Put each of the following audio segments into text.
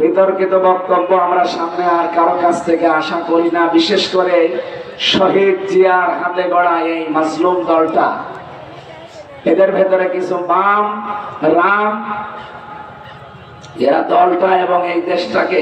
বিতর্কিত বক্তব্য আমরা সামনে আর কারও কাছ থেকে আশা করি না, বিশেষ করে শহীদ জিয়ার হাতে গড়া এই মাসলুম দলটা। এদের ভেতরে কিছু বাম, রাম, এরা দলটা এবং এই দেশটাকে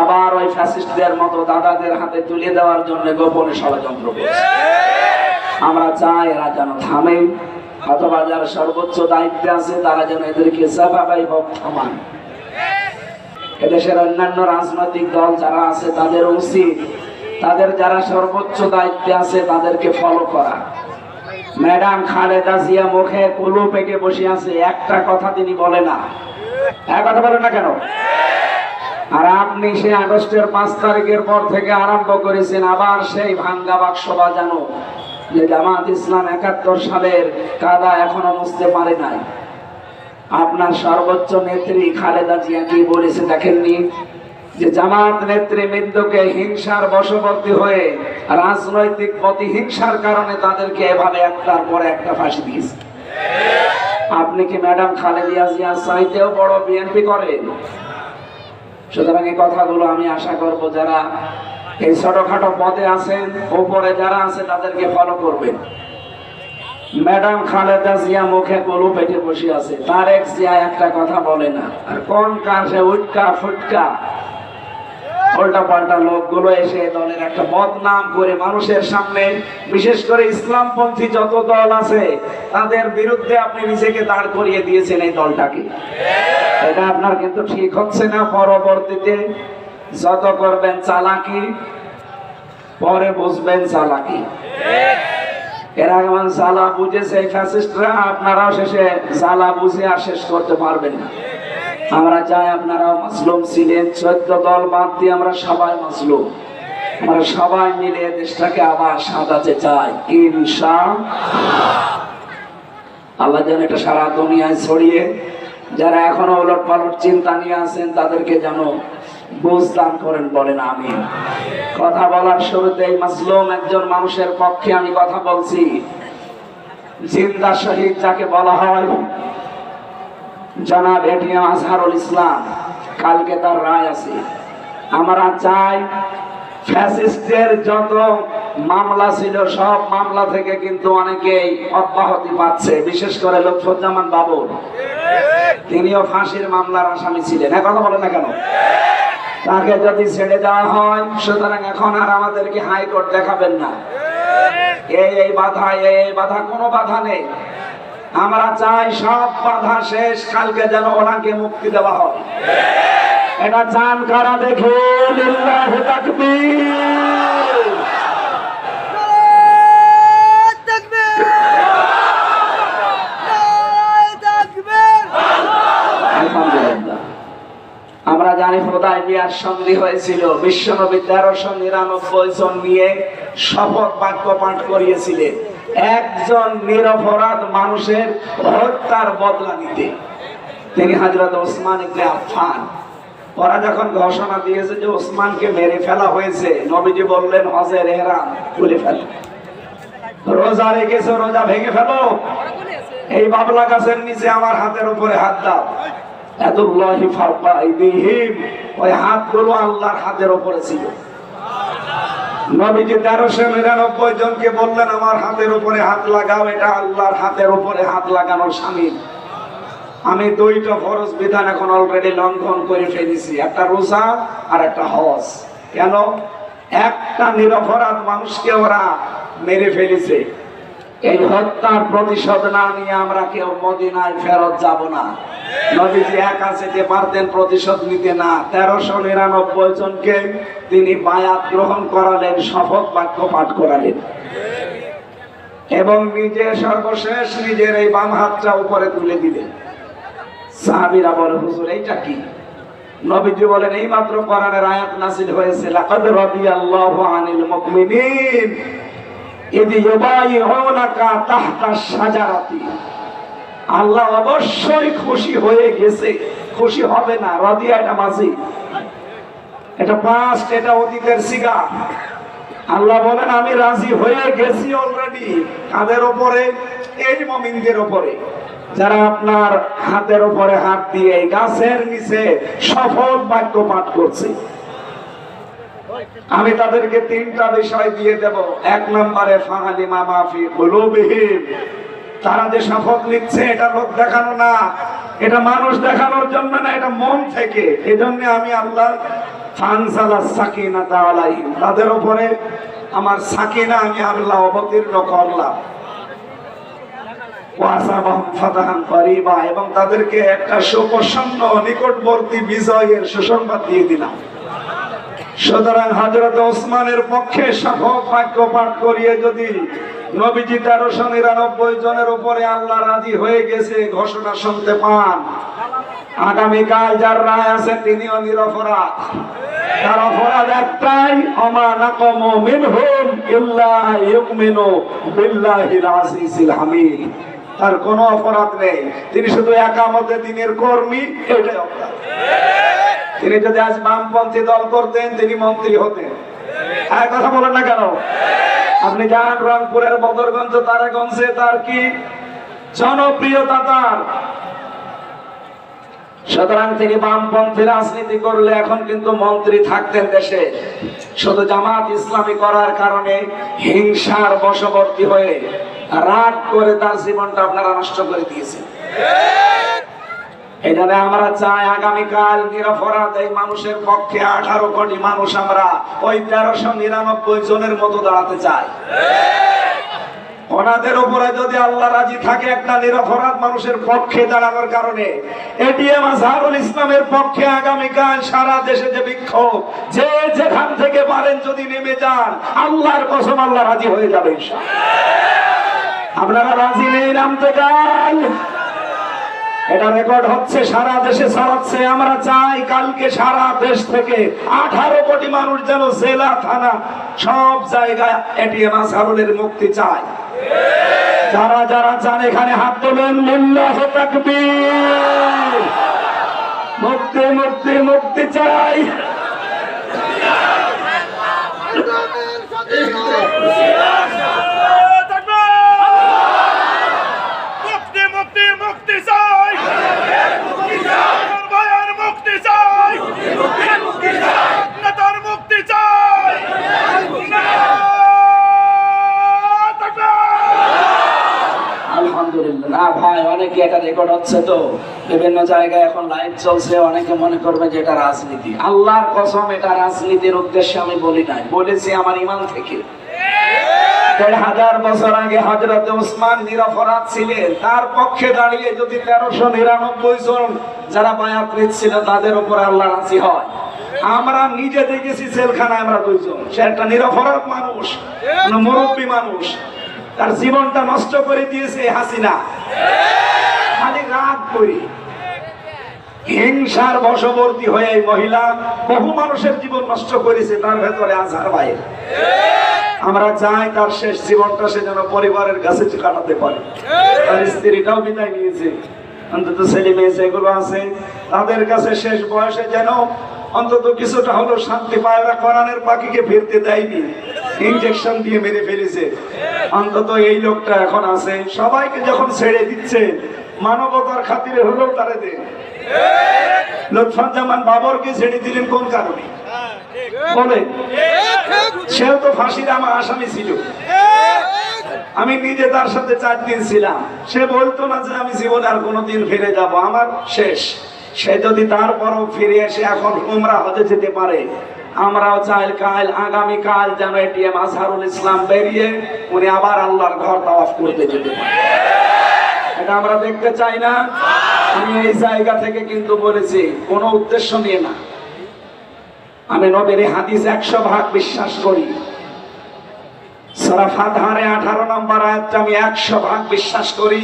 আবার ওই ফ্যাসিস্টদের মতো দাদাদের হাতে তুলে দেওয়ার জন্য গোপনে ষড়যন্ত্র করছে। আমরা চাই এরা যেন থামে, অথবা যারা সর্বোচ্চ দায়িত্বে আছে তারা যেন এদেরকে সাফাবাই হোক থামান এদেশের অন্যান্য রাজনৈতিক দল যারা আছে, তাদের উচিত, তাদের যারা সর্বোচ্চ দায়িত্বে আছে, তাদেরকে ফলো করা। ম্যাডাম খালেদা জিয়া মুখে কুলু পেকে বসে আছে, একটা কথা তিনি বলে না। এক কথা বলেন না কেন? আর আপনি সে আগস্টের পাঁচ তারিখের পর থেকে আরম্ভ করেছেন, আবার সেই ভাঙ্গা বাক্স বাজানো, যে জামাত ইসলাম একাত্তর সালের কাদা এখনও মুছতে পারে নাই। আপনার সর্বোচ্চ নেত্রী খালেদা জিয়া কি বলেছে দেখেননি? যে জামাত নেতৃবৃন্দকে হিংসার বশবর্তী হয়ে রাজনৈতিক প্রতিহিংসার কারণে তাদেরকে এভাবে একটার পর একটা ফাঁসি দিয়েছে। আপনি কি ম্যাডাম খালেদিয়া জিয়া চাইতেও বড় বিএনপি করেন সুতরাং এই কথাগুলো আমি আশা করব যারা এই ছোটখাটো পদে আছেন ওপরে যারা আছে, তাদেরকে ফলো করবেন। ম্যাডাম খালেদা জিয়া মুখে গলু পেটে বসে আছে। তার এক জিয়া একটা কথা বলে না। আর কোন সে উটকা ফুটকা? উল্টা পাল্টা লোকগুলো এসে দলের একটা বদনাম করে মানুষের সামনে, বিশেষ করে ইসলামপন্থী যত দল আছে, তাদের বিরুদ্ধে আপনি নিজেকে দাঁড় করিয়ে দিয়েছেন এই দলটাকে। এটা আপনার কিন্তু ঠিক হচ্ছে না। পরবর্তীতে যত করবেন চালাকি, পরে বুঝবেন চালাকি। এরা যেমন জ্বালা বুঝেছে ফ্যাসিস্টরা আপনারাও শেষে জ্বালা বুঝে আর শেষ করতে পারবেন না। আমরা চাই আপনারাও মাসলুম ছিলেন দল বাদ দিয়ে আমরা সবাই মাসলুম। আমরা সবাই মিলে দেশটাকে আবার চাই ইনশা আল্লাহ যেন এটা সারা দুনিয়ায় ছড়িয়ে, যারা এখনও ওলট পালট চিন্তা নিয়ে আছেন, তাদেরকে যেন বুঝ দান করেন, বলেন আমি কথা বলার শুরুতে এই মাসলুম একজন মানুষের পক্ষে আমি কথা বলছি। জিন্দা শহীদ যাকে বলা হয়, জনাব এটিএম আজহারুল ইসলাম, কালকে তার রায় আছে। আমরা চাই ফ্যাসিস্টের যত মামলা ছিল, সব মামলা থেকে কিন্তু অনেকেই অব্যাহতি পাচ্ছে, বিশেষ করে লক্ষ্মজ্জামান বাবুর। তিনিও ফাঁসির মামলার আসামি ছিলেন। কথা বলেন না কেন? তাকে যদি ছেড়ে দেওয়া হয়, সুতরাং এখন আর আমাদেরকে হাইকোর্ট দেখাবেন না। এই বাধা এই বাধা কোনো বাধা নেই। আমরা চাই সব বাধা শেষ, কালকে যেন ওনাকে মুক্তি দেওয়া হয়। এটা চান কারা দেখে? লিল্লাহি তাকবীর আলহামদুলিল্লাহ আমরা জানি খোদায় বিয়ার সন্ধি হয়েছিল। বিশ্বনবী তেরোশো নিরানব্বই জন নিয়ে শপথ বাক্য পাঠ করিয়েছিলেন। একজন নিরপরাধ মানুষের হত্যার বদলা নিতে। তিনি হাজরত ওসমান ইবনে আফফান। ওরা যখন ঘোষণা দিয়েছে যে ওসমানকে মেরে ফেলা হয়েছে, নবীজি বললেন হজের এহরাম খুলে ফেলো। রোজা রেখেছো, রোজা ভেঙে ফেলো। এই বাবলা গাছের নিচে আমার হাতের উপরে হাত দাও। এদুল্লাহি ফাওকা আইদিহিম ওই হাতগুলো আল্লাহর হাতের ছিল। নবীজি তেরোশো নিরানব্বই জনকে বললেন, আমার হাতের উপরে হাত লাগাও, এটা আল্লাহর হাতের উপরে হাত লাগানোর আমি দুইটা ফরজ বিধান এখন অলরেডি লঙ্ঘন করে ফেলেছি, একটা রোজা আর একটা হজ। কেন? একটা নিরপরাধ মানুষকে ওরা মেরে ফেলেছে। এই হত্যার প্রতিশোধ না নিয়ে আমরা কেউ মদিনায় ফেরত যাব না। নবীজি একা যেতে পারতেন প্রতিশোধ নিতে না, তেরোশো নিরানব্বই জনকে তিনি বায়াত গ্রহণ করালেন, শপথ বাক্য পাঠ করালেন। এবং নিজে সর্বশেষ নিজের এই বাম হাতটা উপরে তুলে দিলেন। সাহাবিরা বলে, হুজুর, এইটা কি? নবীজি বলেন এই মাত্র কোরআনের আয়াত নাসিল হয়েছে। লাকাদ রাদিয়াল্লাহু আনিল মুমিনিন। ইদি ইউবাইউনাকা তাহতা শাজারাতি। আল্লাহ অবশ্যই খুশি হয়ে গেছে। খুশি হবে না রাদিয়া এটা মাঝি এটা পাস্ট এটা অতীতের সিগা। আল্লাহ বলেন, আমি রাজি হয়ে গেছি অলরেডি কাদের ওপরে এই মমিনদের ওপরে যারা আপনার হাতের উপরে হাত দিয়ে গাছের নিচে সফল বাক্য পাঠ করছে। আমি তাদেরকে তিনটা বিষয় দিয়ে দেব। এক নম্বরে ফাহালি মামাফি কুলুবিহিম। তারা যে শপথ নিচ্ছে, এটা লোক দেখানো না। এটা মানুষ দেখানোর জন্য না, এটা মন থেকে। এজন্য আমি আল্লাহ তাদের উপরে আমার সাকিনা আমি আল্লাহ অবতীর্ণ করলাম। এবং তাদেরকে একটা সুপ্রসন্ন, নিকটবর্তী বিজয়ের সুসংবাদ দিয়ে দিলাম। সুতরাং হজরত ওসমানের পক্ষে শপথ বাক্য পাঠ করিয়ে যদি নবীজি তেরোশো নিরানব্বই জনের উপরে আল্লাহ রাজি হয়ে গেছে, ঘোষণা শুনতে পান। আগামীকাল যার রায় আছে তিনিও নিরপরাধ। তার অপরাধ একটাই অমা নাকমু মিনহুম ইল্লা বিল্লাহিল আজিজিল হামিদ। তার কোনো অপরাধ নেই। তিনি শুধু একামতে দিনের কর্মী, এটাই অপরাধ। তিনি যদি আজ বামপন্থী দল করতেন, তিনি মন্ত্রী হতেন। আর কথা বলেন না কেন? আপনি যান রংপুরের বদরগঞ্জ, তারাগঞ্জে, তার কি? জনপ্রিয়তা তার। সুতরাং তিনি বামপন্থী রাজনীতি করলে এখন কিন্তু মন্ত্রী থাকতেন দেশে। শুধু জামাত ইসলামী করার কারণে হিংসার বশবর্তী হয়ে রাগ করে তার জীবনটা আপনারা নষ্ট করে দিয়েছেন। এখানে আমরা চাই আগামীকাল নিরপরাধ এই মানুষের পক্ষে আঠারো কোটি মানুষ আমরা ওই তেরোশো নিরানব্বই জনের মতো দাঁড়াতে চাই। ওনাদের উপরে যদি আল্লাহ রাজি থাকে একটা নিরপরাধ মানুষের পক্ষে দাঁড়ানোর কারণে, এটিএম আজহারুল ইসলামের পক্ষে আগামীকাল সারা দেশে যে বিক্ষোভ, যে যেখান থেকে পারেন যদি নেমে যান, আল্লাহর কসম আল্লাহ রাজি হয়ে যাবে আপনারা রাজি নেই নামতে গান এটা রেকর্ড হচ্ছে, সারা দেশে ছড়াচ্ছে। আমরা চাই কালকে সারা দেশ থেকে আঠারো কোটি মানুষ যেন জেলা, থানা, সব জায়গায় এটিএম আসারুলের মুক্তি চায়। যারা যারা চান এখানে হাত তোলেন মুক্তি মুক্তি মুক্তি চাই। মুক্তি মুক্তি মুক্তি চাই ভাইয়ের মুক্তি চাই নেতার মুক্তি চাই আলহামদুলিল্লাহ না ভাই অনেকে এটা রেকর্ড হচ্ছে তো? বিভিন্ন জায়গায় এখন লাইভ চলছে, অনেকে মনে করবে যে এটা রাজনীতি। আল্লাহর কসম, এটা রাজনীতির উদ্দেশ্যে আমি বলি নাই, বলেছি আমার ইমান থেকে। দেড় হাজার বছর আগে হজরত উসমান নিরপরাধ ছিলেন, তার পক্ষে দাঁড়িয়ে যদি তেরোশো নিরানব্বই জন যারা বায়াত নিচ্ছিল তাদের উপর আল্লাহ রাজি হয়। আমরা নিজে দেখেছি জেলখানায় আমরা দুইজন, সে একটা নিরপরাধ মানুষ মুরব্বী মানুষ। তার জীবনটা নষ্ট করে দিয়েছে হাসিনা। খালি রাগ করি। হিংসার বশবর্তী হয়ে এই মহিলা বহু মানুষের জীবন নষ্ট করেছে, তার ভেতরে আজহার ভাইয়ের আমরা চাই তার শেষ জীবনটা সে যেন পরিবারের কাছে কাটাতে পারে। তার স্ত্রীটাও বিদায় নিয়েছে। অন্তত ছেলে মেয়ে যেগুলো আছে, তাদের কাছে শেষ বয়সে যেন অন্তত কিছুটা হলো শান্তি পায় ওরা কোরআনের পাখিকে ফিরতে দেয়নি। ইনজেকশন দিয়ে মেরে ফেলেছে। অন্তত এই লোকটা এখন আছে। সবাইকে যখন ছেড়ে দিচ্ছে মানবতার খাতিরে হলেও তারে দে। লুৎফাজ্জামান বাবরকে ছেড়ে দিলেন কোন কারণে? বলে সেও তো ফাঁসির আমার আসামি ছিল। আমি নিজে তার সাথে চার দিন ছিলাম। সে বলতো না যে আমি জীবনে আর কোনোদিন ফিরে যাব, আমার শেষ। সে যদি তারপরও ফিরে এসে এখন উমরা হতে যেতে পারে, আমরাও চাই কাল, আগামী কাল যেন এটিএম আজহারুল ইসলাম বেরিয়ে উনি আবার আল্লাহর ঘর তাওয়াফ করতে যেতে পারে। এটা আমরা দেখতে চাই না। আমি এই জায়গা থেকে কিন্তু বলেছি, কোনো উদ্দেশ্য নিয়ে না। আমি নবীর হাদিস একশো ভাগ বিশ্বাস করি। আঠারো নম্বর আয়াতটা আমি একশো ভাগ বিশ্বাস করি।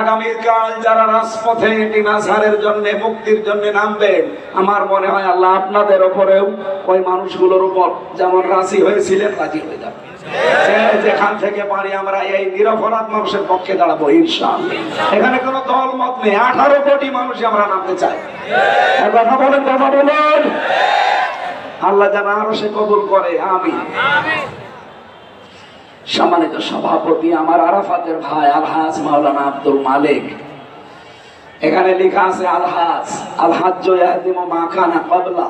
আগামীকাল যারা রাজপথে এটি নাসারের জন্য, মুক্তির জন্য নামবেন আমার মনে হয় আল্লাহ আপনাদের ওপরেও ওই মানুষগুলোর উপর যেমন রাজি হয়েছিলেন, রাজি হয়ে যাবে। যেখান থেকে পারি আমরা এই নিরপরাধ মানুষের পক্ষে দাঁড়াবো, ইনশাআল্লাহ। এখানে কোনো দল মত নেই। আঠারো কোটি মানুষ আমরা নামতে চাই। কথা বলেন কথা বলেন। আল্লাহ যেন আরও সে কবুল করে আমি সম্মানিত সভাপতি, আমার আরাফাতের ভাই আলহাজ মাওলানা আব্দুল মালিক। এখানে লেখা আছে, আলহাজ আলহাজ ইয়াহদিমু মা কানা ক্বাবলা